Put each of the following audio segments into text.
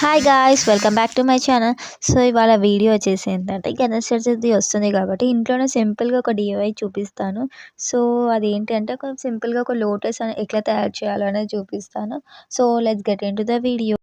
Hi guys welcome back to my channel so ఇవాళ video వచ్చేసి ఏంటంటే గణేష్ చతుర్థి వస్తుంది కాబట్టి ఇంట్లోనే సింపుల్గా ఒక డిఐవై చూపిస్తాను. సో అదేంటి అంటే ఒక సింపుల్గా ఒక లోటస్ అని ఎట్లా తయారు చేయాలనేది చూపిస్తాను. So let's get into the video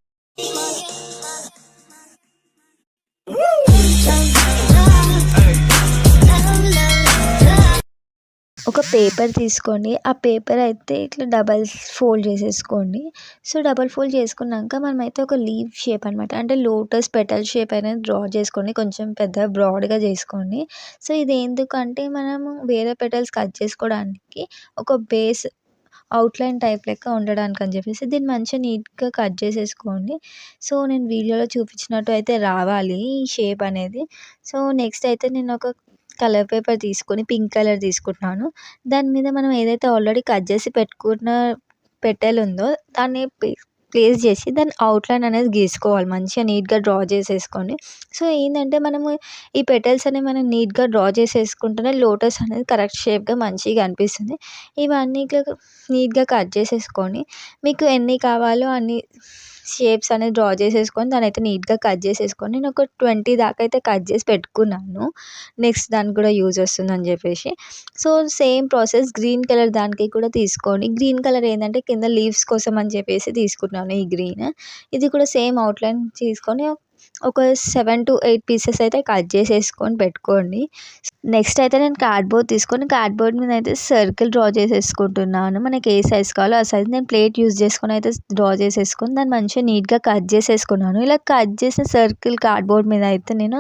ఒక పేపర్ తీసుకోండి. ఆ పేపర్ అయితే ఇట్లా డబల్ ఫోల్డ్ చేసేసుకోండి. సో డబల్ ఫోల్డ్ చేసుకున్నాక మనమైతే ఒక లీవ్ షేప్ అనమాట అంటే లోటస్ పెటల్ షేప్ అనేది డ్రా చేసుకోండి. కొంచెం పెద్ద బ్రాడ్గా చేసుకోండి. సో ఇది ఎందుకంటే మనము వేరే పెటల్స్ కట్ చేసుకోవడానికి ఒక బేస్ అవుట్లైన్ టైప్ లెక్క ఉండడానికి అని చెప్పేసి దీన్ని మంచిగా నీట్గా కట్ చేసేసుకోండి. సో నేను వీడియోలో చూపించినట్టు అయితే రావాలి ఈ షేప్ అనేది. సో నెక్స్ట్ అయితే నేను ఒక కలర్ పేపర్ తీసుకొని పింక్ కలర్ తీసుకుంటున్నాను. దాని మీద మనం ఏదైతే ఆల్రెడీ కట్ చేసి పెట్టుకున్న పెట్టెలు ఉందో దాన్ని ప్లేస్ చేసి దాని అవుట్లైన్ అనేది గీసుకోవాలి. మంచిగా నీట్గా డ్రా చేసేసుకోండి సో ఏంటంటే మనము ఈ పెటల్స్ అనేవి మనం నీట్గా డ్రా చేసేసుకుంటేనే లోటస్ అనేది కరెక్ట్ షేప్గా మంచిగా అనిపిస్తుంది. ఇవన్నీ నీట్గా కట్ చేసేసుకొని మీకు ఎన్ని కావాలో అన్ని షేప్స్ అనేది డ్రా చేసేసుకొని దాని అయితే నీట్గా కట్ చేసేసుకొని నేను ఒక ట్వంటీ దాకా అయితే కట్ చేసి పెట్టుకున్నాను. నెక్స్ట్ దానికి కూడా యూజ్ వస్తుందని చెప్పేసి. So same process green colour దానికి కూడా తీసుకోండి. గ్రీన్ కలర్ ఏంటంటే కింద లీవ్స్ కోసం అని చెప్పేసి తీసుకున్నాను ఈ గ్రీన్ ఇది కూడా సేమ్ అవుట్లైన్ తీసుకొని ఒక సెవెన్ టు ఎయిట్ పీసెస్ అయితే కట్ చేసేసుకొని పెట్టుకోండి. నెక్స్ట్ అయితే నేను కార్డ్బోర్డ్ తీసుకొని కార్డ్బోర్డ్ మీద అయితే సర్కిల్ డ్రా చేసేసుకుంటున్నాను. మనకి ఏ సైజ్ కావాలో ఆ సైజ్ నేను ప్లేట్ యూజ్ చేసుకొని అయితే డ్రా చేసేసుకొని దాన్ని మంచిగా నీట్గా కట్ చేసేసుకున్నాను. ఇలా కట్ చేసిన సర్కిల్ కార్డ్బోర్డ్ మీద అయితే నేను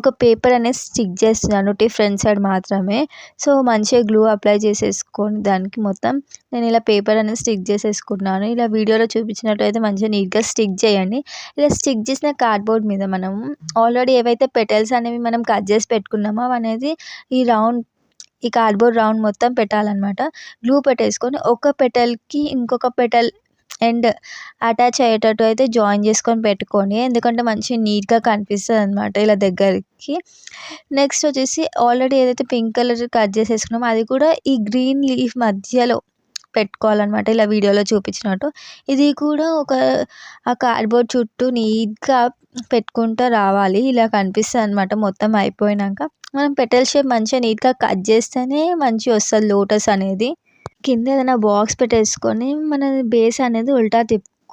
ఒక పేపర్ అనేది స్టిక్ చేస్తున్నాను టీ ఫ్రంట్ సైడ్ మాత్రమే. సో మంచిగా గ్లూ అప్లై చేసేసుకొని దానికి మొత్తం నేను ఇలా పేపర్ అనేది స్టిక్ చేసేసుకున్నాను ఇలా వీడియోలో చూపించినట్టు అయితే మంచిగా నీట్గా స్టిక్ చేయండి. ఇలా స్టిక్ చేసిన కార్డ్బోర్డ్ మీద మనం ఆల్రెడీ ఏవైతే పెటల్స్ అనేవి మనం కట్ చేసి పెట్టుకున్నామో అనేది ఈ రౌండ్ ఈ కార్డ్బోర్డ్ రౌండ్ మొత్తం పెట్టాలన్నమాట. గ్లూ పెట్టేసుకొని ఒక పెటల్కి ఇంకొక పెటల్ అండ్ అటాచ్ అయ్యేటట్టు అయితే జాయిన్ చేసుకొని పెట్టుకోండి. ఎందుకంటే మంచిగా నీట్గా కనిపిస్తుంది అనమాట ఇలా దగ్గరికి. నెక్స్ట్ వచ్చేసి ఆల్రెడీ ఏదైతే పింక్ కలర్ కట్ చేసేసుకున్నామో అది కూడా ఈ గ్రీన్ లీఫ్ మధ్యలో పెట్టుకోవాలన్నమాట ఇలా వీడియోలో చూపించినట్టు. ఇది కూడా ఒక ఆ కార్డ్బోర్డ్ చుట్టూ నీట్గా పెట్టుకుంటూ రావాలి. ఇలా కనిపిస్తుంది అనమాట మొత్తం అయిపోయినాక. మనం పెటల్ షేప్ మంచిగా నీట్గా కట్ చేస్తేనే మంచిగా వస్తుంది లోటస్ అనేది. కింద ఏదైనా బాక్స్ పెట్టేసుకొని మన బేస్ అనేది ఉల్టా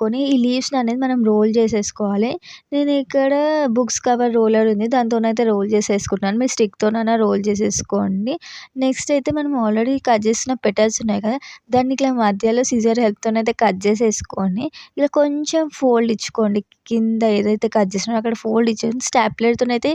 కొని ఈ లీవ్స్ని అనేది మనం రోల్ చేసేసుకోవాలి. నేను ఇక్కడ బుక్స్ కవర్ రోలర్ ఉంది దాంతోనైతే రోల్ చేసేసుకుంటున్నాను. మీరు స్టిక్తోనైనా రోల్ చేసేసుకోండి. నెక్స్ట్ అయితే మనం ఆల్రెడీ కట్ చేసిన పెటల్స్ ఉన్నాయి కదా దాన్ని ఇట్లా మధ్యలో సిజర్ హెల్ప్తోనైతే కట్ చేసేసుకొని ఇలా కొంచెం ఫోల్డ్ ఇచ్చుకోండి. కింద ఏదైతే కట్ చేసినారో అక్కడ ఫోల్డ్ ఇచ్చేసి స్టాప్లర్తోనైతే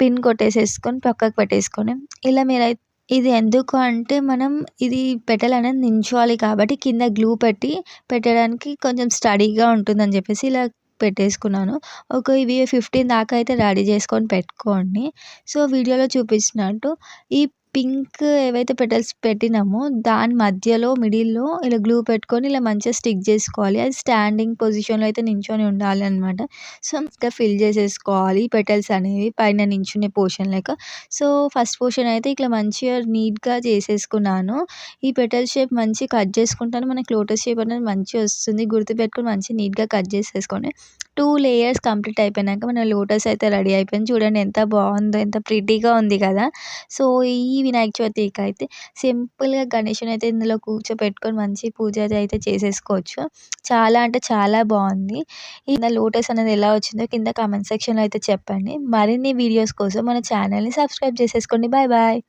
పిన్ కొట్టేసేసుకొని పక్కకు పెట్టేసుకొని ఇలా మీరైతే ఇది ఎందుకు అంటే మనం ఇది పెట్టాలని నించోవాలి కాబట్టి కింద గ్లూ పెట్టి పెట్టడానికి కొంచెం స్టడీగా ఉంటుందని చెప్పేసి ఇలా పెట్టేసుకున్నాను. ఒక ఇవి ఫిఫ్టీన్ దాకా అయితే రెడీ చేసుకొని పెట్టుకోండి. సో వీడియోలో చూపించినట్టు ఈ పింక్ ఏవైతే పెటల్స్ పెట్టినామో దాని మధ్యలో మిడిల్లో ఇలా గ్లూ పెట్టుకొని ఇలా మంచిగా స్టిక్ చేసుకోవాలి. అది స్టాండింగ్ పొజిషన్లో అయితే నించొని ఉండాలి అనమాట సో ఇంకా ఫిల్ చేసేసుకోవాలి పెటల్స్ అనేవి పైన నించునే పోర్షన్ లెక్క. సో ఫస్ట్ పోర్షన్ అయితే ఇట్లా మంచిగా నీట్గా చేసేసుకున్నాను. ఈ పెటల్ షేప్ మంచిగా కట్ చేసుకుంటాను. మనకి లోటస్ షేప్ అనేది మంచిగా వస్తుంది. గుర్తుపెట్టుకొని మంచి నీట్గా కట్ చేసేసుకోండి. టూ లేయర్స్ కంప్లీట్ అయిపోయినాక మన లోటస్ అయితే రెడీ అయిపోయింది. చూడండి ఎంత బాగుందో ఎంత ప్రిటీగా ఉంది కదా. సో ఈ వినాయక చవితికి అయితే సింపుల్గా గణేషుని అయితే ఇందులో కూర్చోపెట్టుకొని మంచి పూజ అయితే చేసేసుకోవచ్చు. చాలా అంటే చాలా బాగుంది. కింద లోటస్ అనేది ఎలా వచ్చిందో కింద కామెంట్ సెక్షన్లో అయితే చెప్పండి. మరిన్ని వీడియోస్ కోసం మన ఛానల్ని సబ్స్క్రైబ్ చేసేసుకోండి. Bye bye.